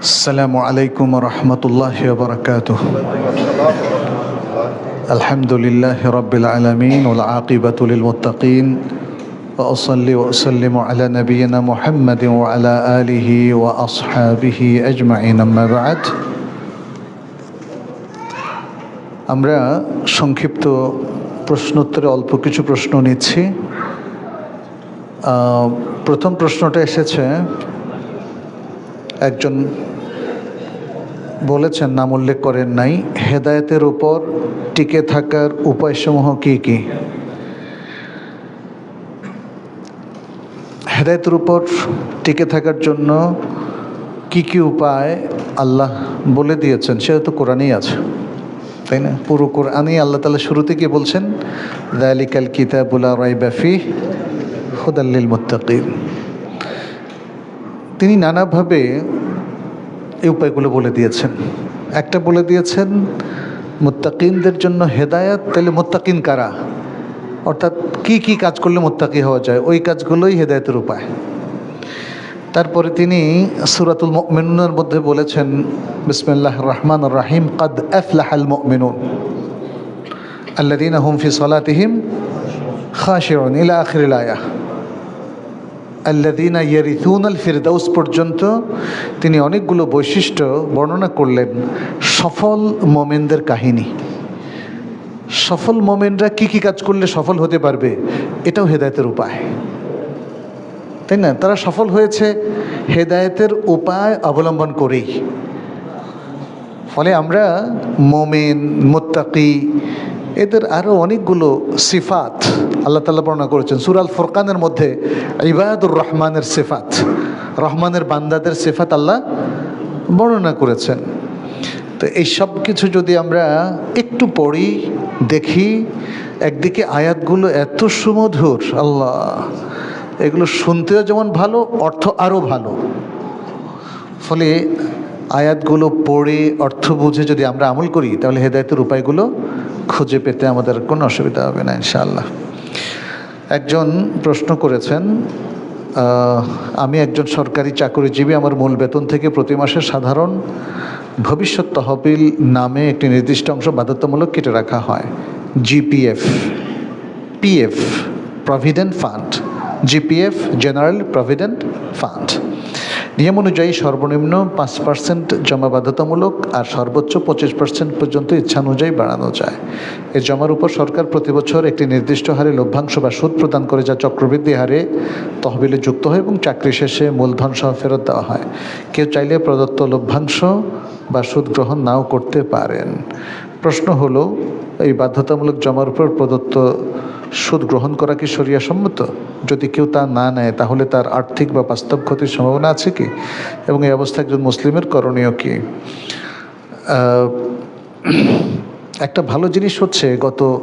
السلام عليكم ورحمة الله وبركاته الحمد لله رب العالمين والعاقبة للمتقين وأصلي وأسلم على نبينا محمد وعلى آله وأصحابه أجمعين أما بعد আমরা সংক্ষিপ্ত প্রশ্নোত্তরে অল্প কিছু প্রশ্ন নিচ্ছি আহ, প্রথম প্রশ্নটা এসেছে একজন বলেছেন, নাম উল্লেখ করেন নাই, হেদায়েতের উপর টিকে থাকার উপায়সমূহ কি কি? হেদায়েতের উপর টিকে থাকার জন্য কি কি উপায় আল্লাহ বলে দিয়েছেন, সেটা তো কোরআনেই আছে, তাই না? পুরো কোরআনই আল্লাহ তালা শুরুতে কি বলছেন, দালিকাল কিতাবুলা রাইবাফি হুদাল্লিল মুত্তাকিন। তিনি নানাভাবে এই উপায়গুলো বলে দিয়েছেন। একটা বলে দিয়েছেন, মুত্তাকিনদের জন্য হেদায়াত, তাহলে মোত্তাকিন কারা? অর্থাৎ কি কি কাজ করলে মুত্তাকি হওয়া যায়? ওই কাজগুলোই হেদায়তের উপায়। তারপরে তিনি সুরাতুল মিনুনের মধ্যে বলেছেন বিসমিল্লাহ রহমান রাহিম, কদ আফলাহাল মিনুন আল্লাদিন হুম ফি সলাতিহিম খাশিউন ইলা আখিরিল আয়াহ। আল্লাদিনা ইয়ারিথুন আল ফিরদাউস পর্যন্ত তিনি অনেকগুলো বৈশিষ্ট্য বর্ণনা করলেন সফল মোমেনদের কাহিনী। সফল মোমেনরা কি কি কাজ করলে সফল হতে পারবে? এটাও হেদায়েতের উপায়। তাই না? তারা সফল হয়েছে হেদায়েতের উপায় অবলম্বন করেই। ফলে আমরা মোমেন, মোত্তাকি এদের আরও অনেকগুলো সিফাত আল্লাহ তাল্লাহ বর্ণনা করেছেন। সুরাল ফোরকানের মধ্যে ইবাদুর রহমানের সিফাত, রহমানের বান্দাদের সিফাত আল্লাহ বর্ণনা করেছেন। তো এই সব কিছু যদি আমরা একটু পড়ি, দেখি, একদিকে আয়াতগুলো এত সুমধুর, আল্লাহ, এগুলো শুনতেও যেমন ভালো, অর্থ আরও ভালো। ফলে আয়াতগুলো পড়ে, অর্থ বুঝে যদি আমরা আমল করি, তাহলে হেদায়তের উপায়গুলো খুঁজে পেতে আমাদের কোনো অসুবিধা হবে না, ইনশাআল্লাহ। একজন প্রশ্ন করেছেন আমি একজন সরকারি চাকরিজীবী, আমার মূল বেতন থেকে প্রতি মাসে সাধারণ ভবিষ্যৎ তহবিল নামে একটি নির্দিষ্ট অংশ বাধ্যতামূলক কেটে রাখা হয়। GPF, PF, provident fund. GPF, general provident fund. নিয়ম অনুযায়ী সর্বনিম্ন পাঁচ পার্সেন্ট জমা বাধ্যতামূলক আর সর্বোচ্চ পঁচিশ পার্সেন্ট পর্যন্ত ইচ্ছা অনুযায়ী বাড়ানো যায়। এ জমার উপর সরকার প্রতি বছর একটি নির্দিষ্ট হারে লভ্যাংশ বা সুদ প্রদান করে যা চক্রবৃদ্ধি হারে তহবিলে যুক্ত হয় এবং চাকরি শেষে মূলধন সহ ফেরত দেওয়া হয়। কেউ চাইলে প্রদত্ত লভ্যাংশ বা সুদ গ্রহণ নাও করতে পারেন। প্রশ্ন হলো, এই বাধ্যতামূলক জমার উপর প্রদত্ত সুদ গ্রহণ করা কি সরিয়া সম্মত? যদি কেউ তা না নেয়, তাহলে তার আর্থিক বা বাস্তব ক্ষতির সম্ভাবনা আছে কি? এবং এই অবস্থা একজন মুসলিমের করণীয় কি? একটা ভালো জিনিস হচ্ছে গত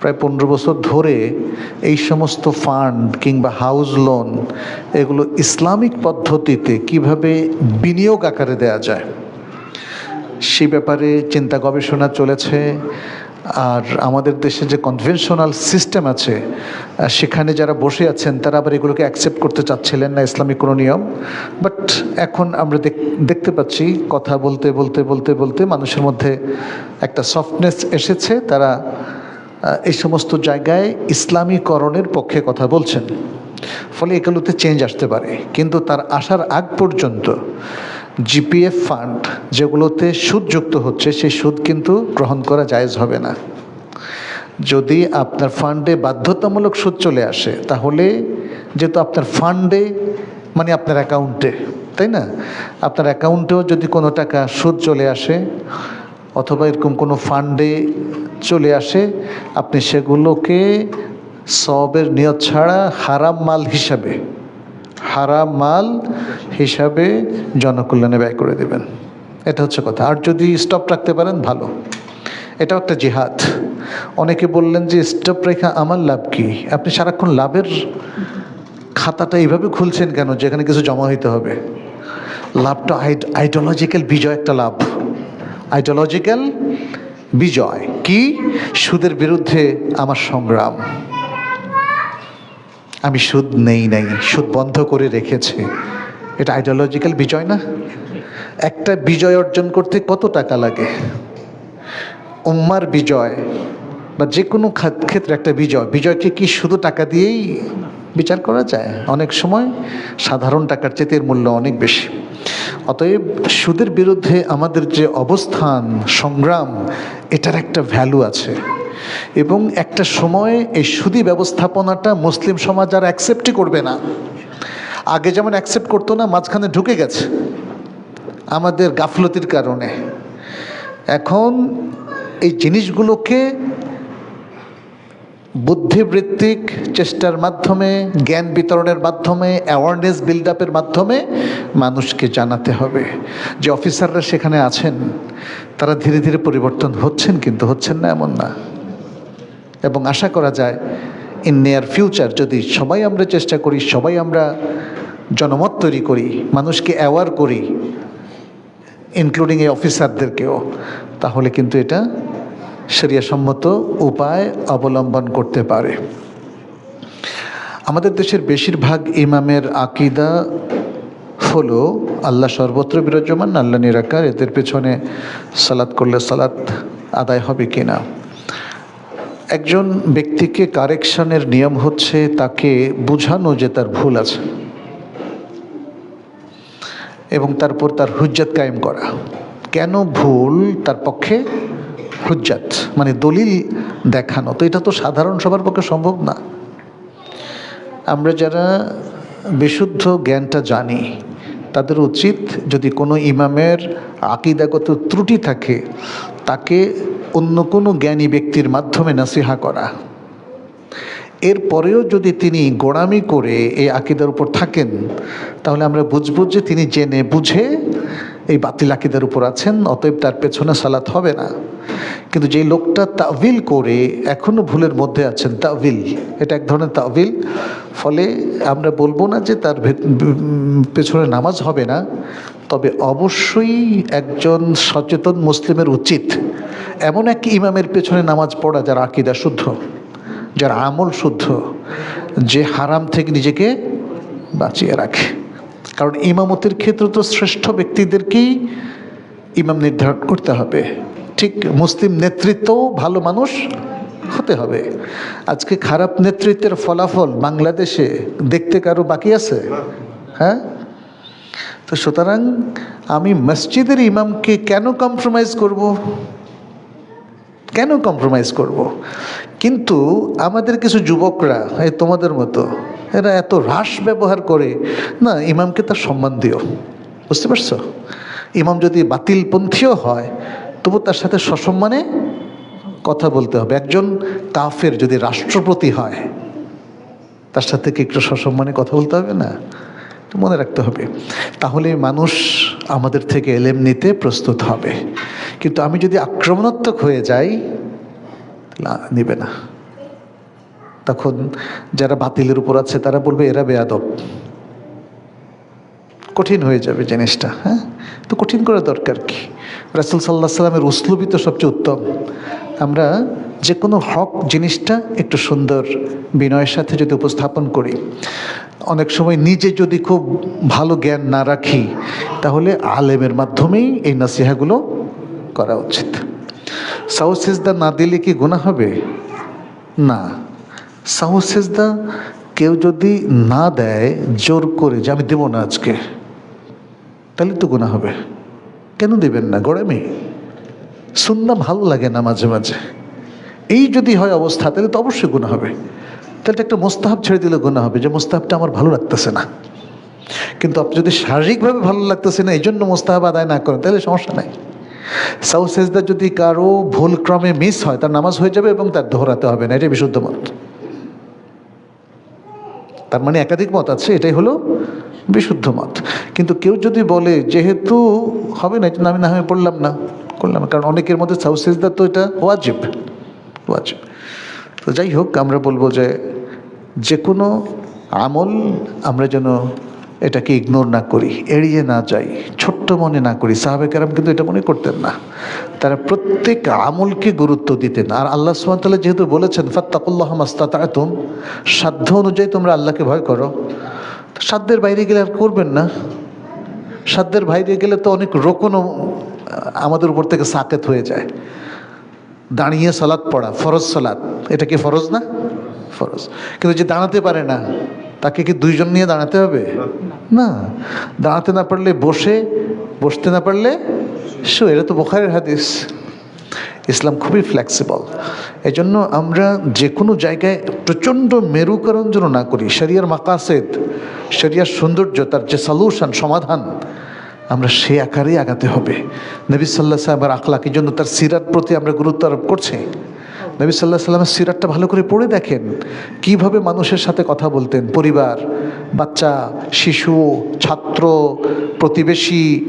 প্রায় পনেরো বছর ধরে এই সমস্ত ফান্ড কিংবা হাউস লোন, এগুলো ইসলামিক পদ্ধতিতে কীভাবে বিনিয়োগ আকারে দেয়া যায়? সে ব্যাপারে চিন্তা গবেষণা চলেছে। আর আমাদের দেশে যে কনভেনশনাল সিস্টেম আছে সেখানে যারা বসে আছেন, তারা আবার এগুলোকে অ্যাকসেপ্ট করতে চাচ্ছিলেন না, ইসলামিক কোনো নিয়ম। বাট এখন আমরা দেখ- দেখতে পাচ্ছি, কথা বলতে বলতে বলতে বলতে মানুষের মধ্যে একটা সফটনেস এসেছে। তারা এই সমস্ত জায়গায় ইসলামীকরণের পক্ষে কথা বলছেন। ফলে এগুলোতে চেঞ্জ আসতে পারে। কিন্তু তার আসার আগ পর্যন্ত জিপিএফ ফান্ড যেগুলোতে সুদ যুক্ত হচ্ছে, সেই সুদ কিন্তু গ্রহণ করা জায়েজ হবে না। যদি আপনার ফান্ডে বাধ্যতামূলক সুদ চলে আসে, তাহলে যেহেতু আপনার ফান্ডে মানে আপনার অ্যাকাউন্টে, তাই না? আপনার অ্যাকাউন্টেও যদি কোনো টাকা সুদ চলে আসে, অথবা এরকম কোনো ফান্ডে চলে আসে, আপনি সেগুলোকে সবের নিয়ত ছাড়া হারাম মাল হিসাবে, হারাম মাল হিসাবে জনকল্যাণে ব্যয় করে দেবেন। এটা হচ্ছে কথা। আর যদি স্টপ রাখতে পারেন, ভালো। এটাও একটা জিহাদ। অনেকে বললেন যে স্টপ রেখা আমার লাভ কি? আপনি সারাক্ষণ লাভের খাতাটা এইভাবে খুলছেন কেন, যেখানে কিছু জমা হইতে হবে? লাভটা আইডিওলজিক্যাল বিজয় একটা লাভ। আইডিওলজিক্যাল বিজয়। কি? সুদের বিরুদ্ধে আমার সংগ্রাম। আমি সুদ নেই নাই। সুদ বন্ধ করে রেখেছি। এটা আইডিওলজিক্যাল বিজয় না? একটা বিজয় অর্জন করতে কত টাকা লাগে? উম্মার বিজয় বা যে কোনো ক্ষেত্রে একটা বিজয়। বিজয়কে কি শুধু টাকা দিয়েই বিচার করা যায়? অনেক সময় সাধারণ টাকার চেয়ে এর মূল্য অনেক বেশি। অতএব সুদের বিরুদ্ধে আমাদের যে অবস্থান, সংগ্রাম, এটার একটা ভ্যালু আছে। এবং একটা সময় এই সুদী ব্যবস্থাপনাটা মুসলিম সমাজ আর অ্যাকসেপ্টই করবে না। আগে যেমন অ্যাকসেপ্ট করতো না, মাঝখানে ঢুকে গেছে। আমাদের গাফলতির কারণে। এখন এই জিনিসগুলোকে বুদ্ধিবৃত্তিক চেষ্টার মাধ্যমে, জ্ঞান বিতরণের মাধ্যমে অ্যাওয়ারনেস বিল্ড আপের মাধ্যমে মানুষকে জানাতে হবে যে অফিসাররা সেখানে আছেন। তারা ধীরে ধীরে পরিবর্তন হচ্ছেন কিন্তু হচ্ছেন না এমন না। এবং আশা করা যায় ইন নিয়ার ফিউচার যদি সবাই আমরা চেষ্টা করি, সবাই আমরা জনমত তৈরি করি, মানুষকে অ্যাওয়ার করি ইনক্লুডিং এই অফিসারদেরকেও তাহলে কিন্তু এটা সম্মত উপায় অবলম্বন করতে পারে। আমাদের দেশের বেশিরভাগ ইমামের আকিদা হলো আল্লাহ সর্বত্র বিরাজমান, আল্লাহ নিরাকার, এদের পেছনে সালাত করলে সালাত আদায় হবে কিনা। একজন ব্যক্তিকে কারেকশনের নিয়ম হচ্ছে তাকে বুঝানো যে তার ভুল আছে। এবং তারপর তার হুজ্জাত কায়েম করা। কেন ভুল? তার পক্ষে হুজ্জাত মানে দলিল দেখানো। তো এটা তো সাধারণ সবার পক্ষে সম্ভব না। আমরা যারা বিশুদ্ধ জ্ঞানটা জানি, তাদের উচিত যদি কোনো ইমামের আকিদাগত ত্রুটি থাকে, তাকে অন্য কোনো জ্ঞানী ব্যক্তির মাধ্যমে নাসিহা করা। এরপরেও যদি তিনি গোড়ামি করে এই আকিদার উপর থাকেন, তাহলে আমরা বুঝব যে তিনি জেনে বুঝে এই বাতিল আকিদার উপর আছেন, অতএব তার পেছনে সালাত হবে না। কিন্তু যে লোকটা তাবিল করে এখনও ভুলের মধ্যে আছেন তাবিল এটা এক ধরনের তাবিল ফলে আমরা বলব না যে তার পেছনে নামাজ হবে না, তবে অবশ্যই একজন সচেতন মুসলিমের উচিত এমন এক ইমামের পেছনে নামাজ পড়া যার আকিদা শুদ্ধ। যার আমল শুদ্ধ, যে হারাম থেকে নিজেকে বাঁচিয়ে রাখে। কারণ ইমামতির ক্ষেত্রে তো শ্রেষ্ঠ ব্যক্তিদেরকেই ইমাম নির্ধারণ করতে হবে। ঠিক মুসলিম নেতৃত্বও ভালো মানুষ হতে হবে। আজকে খারাপ নেতৃত্বের ফলাফল বাংলাদেশে দেখতে কারও বাকি আছে? হ্যাঁ? তো সুতরাং আমি মসজিদের ইমামকে কেন কম্প্রোমাইজ করব? কেন কম্প্রোমাইজ করব। কিন্তু আমাদের কিছু যুবকরা, এই তোমাদের মতো, এরা এত হ্রাস ব্যবহার করে, না, ইমামকে তার সম্মান দিও। বুঝতে পারছ? ইমাম যদি বাতিলপন্থীও হয়, তবু তার সাথে সসম্মানে কথা বলতে হবে। একজন কাফের যদি রাষ্ট্রপতি হয়, তার সাথে কি একটু সসম্মানে কথা বলতে হবে? না। মনে রাখতে হবে। তাহলে মানুষ আমাদের থেকে এলেম নিতে প্রস্তুত হবে। কিন্তু আমি যদি আক্রমণাত্মক হয়ে যাই নিবে না। তখন যারা বাতিলের উপর আছে, তারা বলবে, এরা বেয়াদব। কঠিন হয়ে যাবে জিনিসটা হ্যাঁ? তো কঠিন করা দরকার কি? রাসুল সাল্লাহ সাল্লামের উসলুবই তো সবচেয়ে উত্তম। আমরা যে কোনো হক জিনিসটা একটু সুন্দর বিনয়ের সাথে যদি উপস্থাপন করি। অনেক সময় নিজে যদি খুব ভালো জ্ঞান না রাখি, তাহলে আলেমের মাধ্যমেই এই নাসিহাগুলো করা উচিত। সাউ সেজদা না দিলে কি গুণা হবে? না। সাহু সেজদা কেউ যদি না দেয়, জোর করে যে আমি দেবো না আজকে, তাহলে তো গুণা হবে। কেন দেবেন না গরমে সুন্না ভালো লাগে না মাঝে মাঝে। এই যদি হয় অবস্থা, তাহলে তো অবশ্যই গুণা হবে। তাহলে একটা মোস্তাহাব ছেড়ে দিলে গুণা হবে, যে মোস্তাহাবটা আমার ভালো লাগতেছে না। কিন্তু আপনি যদি শারীরিকভাবে ভালো লাগতেছে না এই জন্য মোস্তাহাব আদায় না করেন, তাহলে সমস্যা নাই। সাউ সেজদা যদি কারও ভুল ক্রমে মিস হয়, তার নামাজ হয়ে যাবে এবং তার দোহরাতে হবে না, এটাই বিশুদ্ধ মত। তার মানে একাধিক মত আছে, এটাই হলো বিশুদ্ধ মত। কিন্তু কেউ যদি বলে, যেহেতু হবে না আমি না হয়ে পড়লাম না। করলাম কারণ অনেকের মধ্যে সাউ সেজদা তো এটা ওয়াজিব। ওয়াজিব। তো যাই হোক, আমরা বলব যে যে কোনো আমল আমরা যেন এটাকে ইগনোর না করি, এড়িয়ে না যাই, ছোট্ট মনে না করি। সাহাবে কারাম কিন্তু এটা মনে করতেন না। তারা প্রত্যেক আমলকে গুরুত্ব দিতেন। আর আল্লাহ সুমতাল্লাহ যেহেতু বলেছেন, ফাত্তাকুল্লাহ মাস্তাতুম সাধ্য অনুযায়ী তোমরা আল্লাহকে ভয় করো। সাধ্যের বাইরে গেলে আর করবেন না। সাধ্যের বাইরে গেলে তো অনেক রোকনও আমাদের উপর থেকে সাকেত হয়ে যায়। দাঁড়িয়ে সালাদ পড়া, ফরজ সালাদ এটা কি ফরজ না? ফরজ। কিন্তু যে দাঁড়াতে পারে না, তাকে কি দুইজন নিয়ে দাঁড়াতে হবে? না। দাঁড়াতে না পারলে বসে, বসতে না পারলে শো এটা তো বোখারের হাদিস। ইসলাম খুবই ফ্লেক্সিবল এই জন্য আমরা যে কোনো জায়গায় প্রচণ্ড মেরুকরণ যেন না করি, শরিয়ার মাকাসেদ, শরিয়ার সৌন্দর্য, তার যে সলিউশন সমাধান আমরা সে আকারেই আগাতে হবে। নবী সাল্লাহ সাহেবের আখলাকের জন্য তার সিরাত প্রতি আমরা গুরুত্ব আরোপ করছি। নবী সাল্লাহ সাল্লামের সিরাতটা ভালো করে পড়ে দেখেন। কীভাবে মানুষের সাথে কথা বলতেন? পরিবার, বাচ্চা, শিশু, ছাত্র, প্রতিবেশী,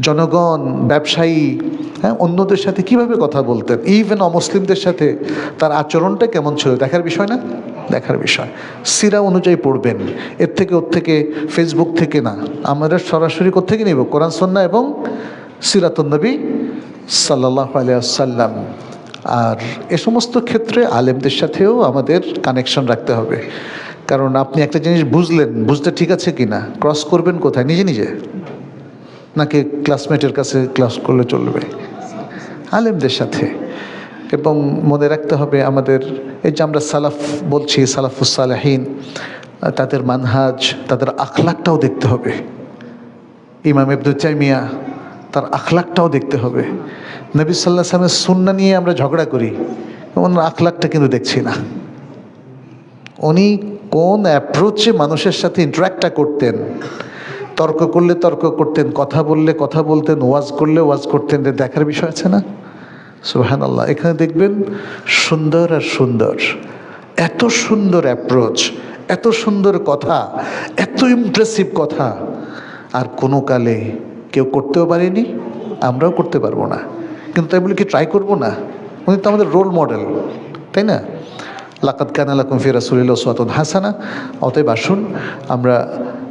জনগণ, ব্যবসায়ী হ্যাঁ অন্যদের সাথে কীভাবে কথা বলতেন? ইভেন অমুসলিমদের সাথে তার আচরণটা কেমন ছিল? দেখার বিষয় না? দেখার বিষয়। সিরা অনুযায়ী পড়বেন। এর থেকে ওর থেকে ফেসবুক থেকে না। আমরা সরাসরি কোথেকে নেব? কোরআন, সন্না এবং সিরাতুন্নবী সাল্লাহ আলিয়াল্লাম আর এ সমস্ত ক্ষেত্রে আলেমদের সাথেও আমাদের কানেকশন রাখতে হবে। কারণ আপনি একটা জিনিস বুঝলেন, বুঝতে ঠিক আছে কি না ক্রস করবেন কোথায়? নিজে নিজে? নাকি ক্লাসমেটের কাছে ক্লাস করলে চলবে? আলেমদের সাথে। এবং মনে রাখতে হবে আমাদের, এই যে আমরা সালাফ বলছি, সালাফুস সালাহীন, তাদের মানহাজ, তাদের আখলাকটাও দেখতে হবে। ইমাম ইবদুল চাইমিয়া তার আখলাকটাও দেখতে হবে। নবী সাল্লাহ সালামের সুন্না নিয়ে আমরা ঝগড়া করি, ওনার আখলাকটা কিন্তু দেখছি না। উনি কোন অ্যাপ্রোচে মানুষের সাথে ইন্টারাক্টটা করতেন? তর্ক করলে তর্ক করতেন, কথা বললে কথা বলতেন, ওয়াজ করলে ওয়াজ করতেন দেখার বিষয় আছে না? সুহান আল্লাহ এখানে দেখবেন সুন্দর আর সুন্দর। এত সুন্দর অ্যাপ্রোচ এত সুন্দর কথা, এত ইমপ্রেসিভ কথা। আর কোনো কালে কেউ করতেও পারেনি, আমরাও করতে পারব না। কিন্তু তাই বলে কি ট্রাই করব না? উনি তো আমাদের রোল মডেল তাই না? লাকাত কানালাকুম ফি রাসুলিল্লাহ সাতুন হাসানা। অতএব আসুন, আমরা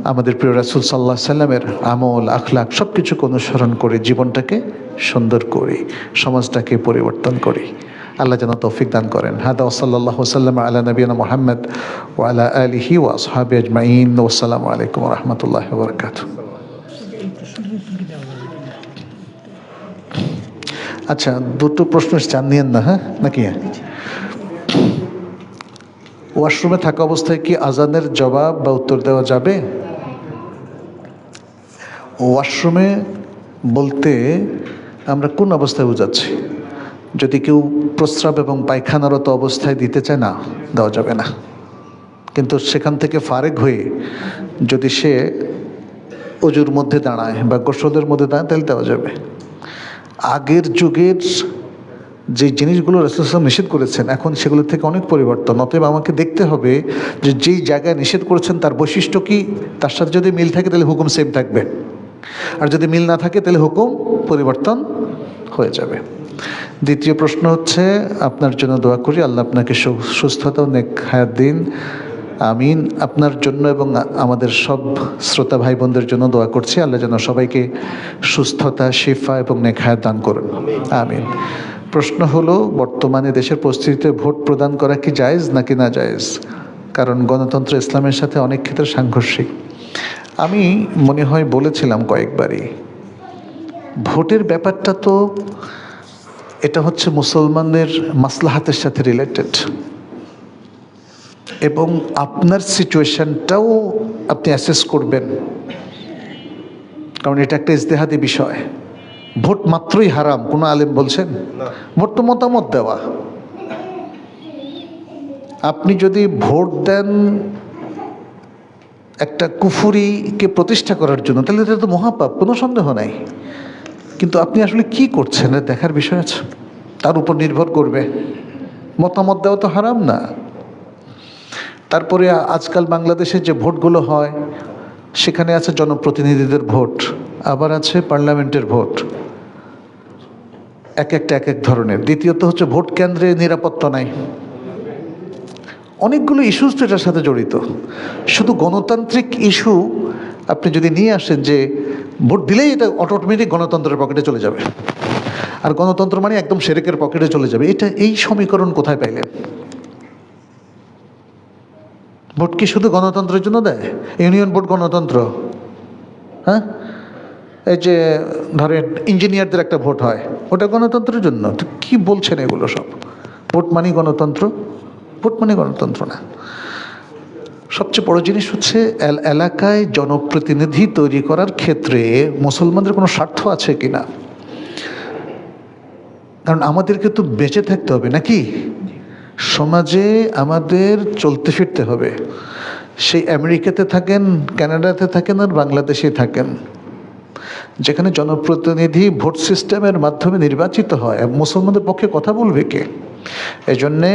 আমাদের প্রিয় রাসুল সাল্লাহ সাল্লামের আমল আখলাক সব কিছুকে অনুসরণ করে জীবনটাকে সুন্দর করি, সমাজটাকে পরিবর্তন করি। আল্লাহ যেন তৌফিক দান করেন। হাদা ওসাল্লাহ সাল্লাম আলা নবীনা মোহাম্মদ ও আলা আলিহি ও আসহাবি আজমাইন। ওসালামু আলাইকুম রহমতুল্লাহ বরকাত আচ্ছা দুটো প্রশ্ন চান নিয়েন না হ্যাঁ? নাকি? ওয়াশরুমে থাকা অবস্থায় কি আজানের জবাব বা উত্তর দেওয়া যাবে? ওয়াশরুমে বলতে আমরা কোন অবস্থায় বোঝাচ্ছি? যদি কেউ প্রস্রাব এবং পায়খানারত অবস্থায় দিতে চায়, না, দেওয়া যাবে না। কিন্তু সেখান থেকে ফারেক হয়ে যদি সে অজুর মধ্যে দাঁড়ায় বা গোসলের মধ্যে দাঁড়ায়, তাহলে দেওয়া যাবে। আগের যুগের যে জিনিসগুলো রসুলাম নিষেধ করেছেন, এখন সেগুলো থেকে অনেক পরিবর্তন। অতএব আমাকে দেখতে হবে যে যেই জায়গায় নিষেধ করেছেন, তার বৈশিষ্ট্য কি? তার সাথে যদি মিল থাকে, তাহলে হুকুম সেম থাকবে। আর যদি মিল না থাকে, তাহলে হুকুম পরিবর্তন হয়ে যাবে। দ্বিতীয় প্রশ্ন হচ্ছে, আপনার জন্য দোয়া করি, আল্লাহ আপনাকে সুস্থতা ও নেক হায়াত দিন। আমিন। আপনার জন্য এবং আমাদের সব শ্রোতা ভাই বোনদের জন্য দোয়া করছি, আল্লাহ যেন সবাইকে সুস্থতা, শিফা এবং নেক হায়াত দান করুন। আমিন। প্রশ্ন হলো, বর্তমানে দেশের পরিস্থিতিতে ভোট প্রদান করা কি জায়েজ নাকি না জায়েজ? কারণ গণতন্ত্র ইসলামের সাথে অনেক ক্ষেত্রে সাংঘর্ষিক। আমি মনে হয় বলেছিলাম কয়েকবারই ভোটের ব্যাপারটা তো এটা হচ্ছে মুসলমানদের মাসলাহাতের সাথে রিলেটেড এবং আপনার সিচুয়েশনটাও আপনি অ্যাসেস করবেন। কারণ এটা একটা ইজতেহাদি বিষয়। ভোট মাত্রই হারাম কোনো আলেম বলছেন? ভোট তো মতামত দেওয়া। আপনি যদি ভোট দেন একটা কুফুরিকে প্রতিষ্ঠা করার জন্য, তাহলে এটা তো মহাপাপ, কোনো সন্দেহ নাই। কিন্তু আপনি আসলে কি করছেন দেখার বিষয় আছে। তার উপর নির্ভর করবে। মতামত দেওয়া তো হারাম না। তারপরে আজকাল বাংলাদেশে যে ভোটগুলো হয়, সেখানে আছে জনপ্রতিনিধিদের ভোট, আবার আছে পার্লামেন্টের ভোট। এক একটা এক এক ধরনের। দ্বিতীয়ত হচ্ছে ভোট কেন্দ্রে নিরাপত্তা নাই। অনেকগুলো ইস্যুস তো এটার সাথে জড়িত। শুধু গণতান্ত্রিক ইস্যু আপনি যদি নিয়ে আসেন যে ভোট দিলেই এটা অটোমেটিক গণতন্ত্রের পকেটে চলে যাবে। আর গণতন্ত্র মানে একদম সেরেকের পকেটে চলে যাবে। এটা এই সমীকরণ কোথায় পাইলেন? ভোট কি শুধু গণতন্ত্রের জন্য দেয়? ইউনিয়ন ভোট গণতন্ত্র। হ্যাঁ? এই যে ধরেন ইঞ্জিনিয়ারদের একটা ভোট হয়, ওটা গণতন্ত্রের জন্য। তো কী বলছেন এগুলো সব? ভোট মানে গণতন্ত্র? ভোট মানে গণতন্ত্র না। সবচেয়ে বড় জিনিস হচ্ছে এলাকায় জনপ্রতিনিধি তৈরি করার ক্ষেত্রে মুসলমানদের কোনো স্বার্থ আছে কি না? কারণ আমাদেরকে তো বেঁচে থাকতে হবে নাকি? সমাজে আমাদের চলতে ফিরতে হবে। সেই আমেরিকাতে থাকেন, কানাডাতে থাকেন আর বাংলাদেশে থাকেন। যেখানে জনপ্রতিনিধি ভোট সিস্টেমের মাধ্যমে নির্বাচিত হয়। মুসলমানদের পক্ষে কথা বলবে কে? এই জন্যে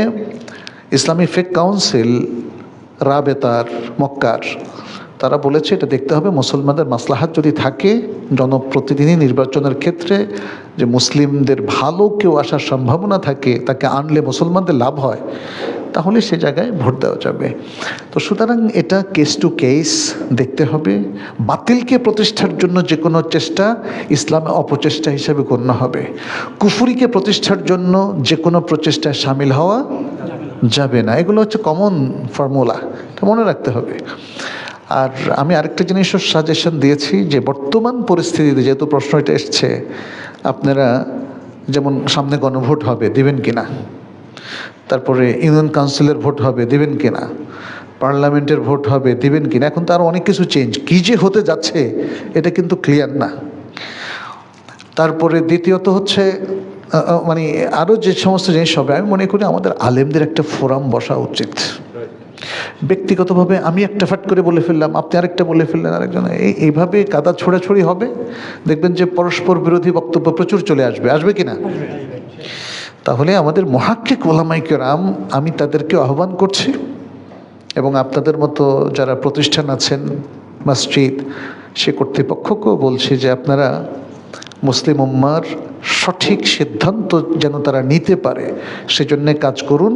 ইসলামী ফেক কাউন্সিল, রাবেতার, মক্কার, তারা বলেছে এটা দেখতে হবে মুসলমানদের মাসলাহাত যদি থাকে জনপ্রতিনিধি নির্বাচনের ক্ষেত্রে যে মুসলিমদের ভালো কেউ আসার সম্ভাবনা থাকে, তাকে আনলে মুসলমানদের লাভ হয়, তাহলে সে জায়গায় ভোট দেওয়া যাবে। তো সুতরাং এটা কেস টু কেস দেখতে হবে, বাতিলকে প্রতিষ্ঠার জন্য যে কোনো চেষ্টা ইসলামে অপচেষ্টা হিসেবে গণ্য হবে। কুফুরিকে প্রতিষ্ঠার জন্য যে কোনো প্রচেষ্টায় সামিল হওয়া যাবে না। এগুলো হচ্ছে কমন ফর্মুলা এটা মনে রাখতে হবে। আর আমি আরেকটা জিনিসও সাজেশন দিয়েছি যে বর্তমান পরিস্থিতিতে যেহেতু প্রশ্ন এটা এসছে, আপনারা যেমন সামনে গণভোট হবে, দিবেন কি না তারপরে ইউনিয়ন কাউন্সিলের ভোট হবে, দিবেন কি না পার্লামেন্টের ভোট হবে, দিবেন কি না এখন তো আরও অনেক কিছু চেঞ্জ কী যে হতে যাচ্ছে, এটা কিন্তু ক্লিয়ার না। তারপরে দ্বিতীয়ত হচ্ছে মানে আরও যে সমস্ত জিনিস হবে, আমি মনে করি আমাদের আলেমদের একটা ফোরাম বসা উচিত। ব্যক্তিগতভাবে আমি একটা ফাট করে বলে ফেললাম, আপনি আরেকটা বলে ফেললেন আরেকজন, এই, এইভাবে কাদা ছোড়াছড়ি হবে? দেখবেন যে পরস্পর বিরোধী বক্তব্য প্রচুর চলে আসবে আসবে কি না তাহলে আমাদের মহাক্কিক ওলামাইকেরাম আমি তাদেরকে আহ্বান করছি এবং আপনাদের মতো যারা প্রতিষ্ঠান আছেন, মসজিদ, সে কর্তৃপক্ষকেও বলছি যে আপনারা মুসলিম উম্মার সঠিক সিদ্ধান্ত যেন তারা নিতে পারে, সেজন্যে কাজ করুন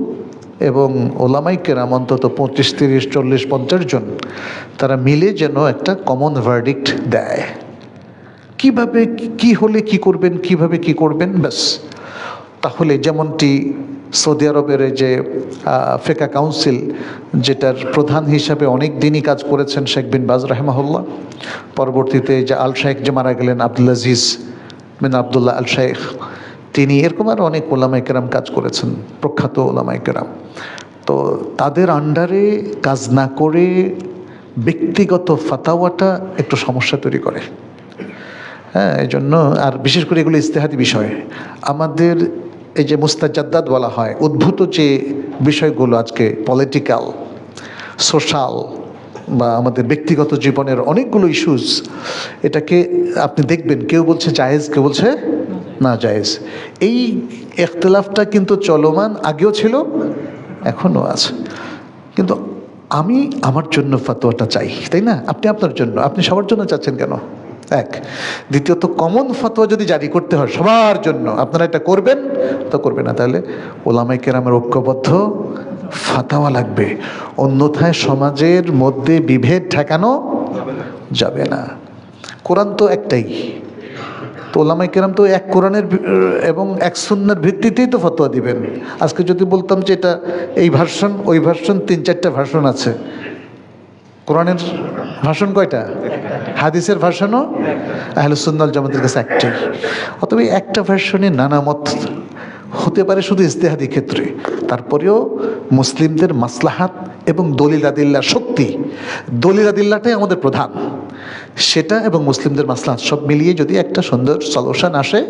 এবং ওলামাই কেরাম অন্তত পঁচিশ, তিরিশ, চল্লিশ, পঞ্চাশ জন তারা মিলে যেন একটা কমন ভার্ডিক্ট দেয়। কীভাবে, কি হলে কি করবেন, কীভাবে কি করবেন, ব্যাস। তাহলে যেমনটি সৌদি আরবের যে ফেকা কাউন্সিল, যেটার প্রধান হিসাবে অনেক দিনই কাজ করেছেন শেখ বিন বাজ রাহেমাহুল্লাহ, পরবর্তীতে যে আল শেখ যে মারা গেলেন আব্দুল আজিজ বিন আবদুল্লাহ আল শেখ তিনি এরকম আর অনেক ওলামাই কেরাম কাজ করেছেন, প্রখ্যাত ওলামাই কেরাম। তো তাদের আন্ডারে কাজ না করে ব্যক্তিগত ফাতাওয়াটা একটু সমস্যা তৈরি করে। হ্যাঁ এই জন্য আর বিশেষ করে এগুলো ইস্তেহাদি বিষয়। আমাদের এই যে মুস্তাজাদ্দাদ বলা হয়, উদ্ভূত যে বিষয়গুলো আজকে পলিটিক্যাল সোশ্যাল বা আমাদের ব্যক্তিগত জীবনের অনেকগুলো ইস্যুস এটাকে আপনি দেখবেন, কেউ বলছে জায়েজ, কেউ বলছে না জায়েজ। এই এখতলাফটা কিন্তু চলমান আগেও ছিল, এখনও আছে। কিন্তু আমি আমার জন্য ফতোয়াটা চাই, তাই না? আপনি আপনার জন্য, আপনি সবার জন্য চাচ্ছেন কেন? এক। দ্বিতীয়ত কমন ফতোয়া যদি জারি করতে হয় সবার জন্য, আপনারা এটা করবেন? তো করবে না। তাহলে ওলামাই কেরামের ঐক্যবদ্ধ ফাতাওয়া লাগবে। অন্যথায় সমাজের মধ্যে বিভেদ ঠেকানো যাবে না। কোরআন তো একটাই। তো ওলামাই কেরাম তো এক কোরআনের এবং এক সুন্নার ভিত্তিতেই তো ফতোয়া দিবেন। আজকে যদি বলতাম যে এটা এই ভার্সন, ওই ভার্সন, তিন চারটা ভার্সন আছে। কোরআনের ভাষণ কয়টা? হাদিসের ভাষণও আহলুসুন্নাল জামাতের কাছে একটাই। অতএব এই একটা ভার্সনে নানা মত হতে পারে শুধু ইস্তেহাদি ক্ষেত্রে। তারপরেও মুসলিমদের মাসলাহাত এবং দলিল আদিল্লার শক্তি, দলিল আদিল্লাটাই আমাদের প্রধান। সেটা এবং মুসলিমদের মাসলাহাত সব মিলিয়ে যদি একটা সুন্দর সলিউশন আসে,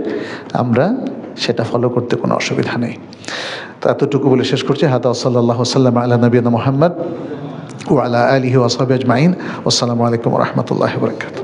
আমরা সেটা ফলো করতে কোনো অসুবিধা নেই। তো এতটুকু বলে শেষ করছি। হাদা সাল্লাহ সাল্লাম আল্লাহ নবীন মোহাম্মদ ওয়ালা আলহি ওয়াসাবি আজমাইন। আসসালামু আলাইকুম রহমতুল্লাহ বরকাত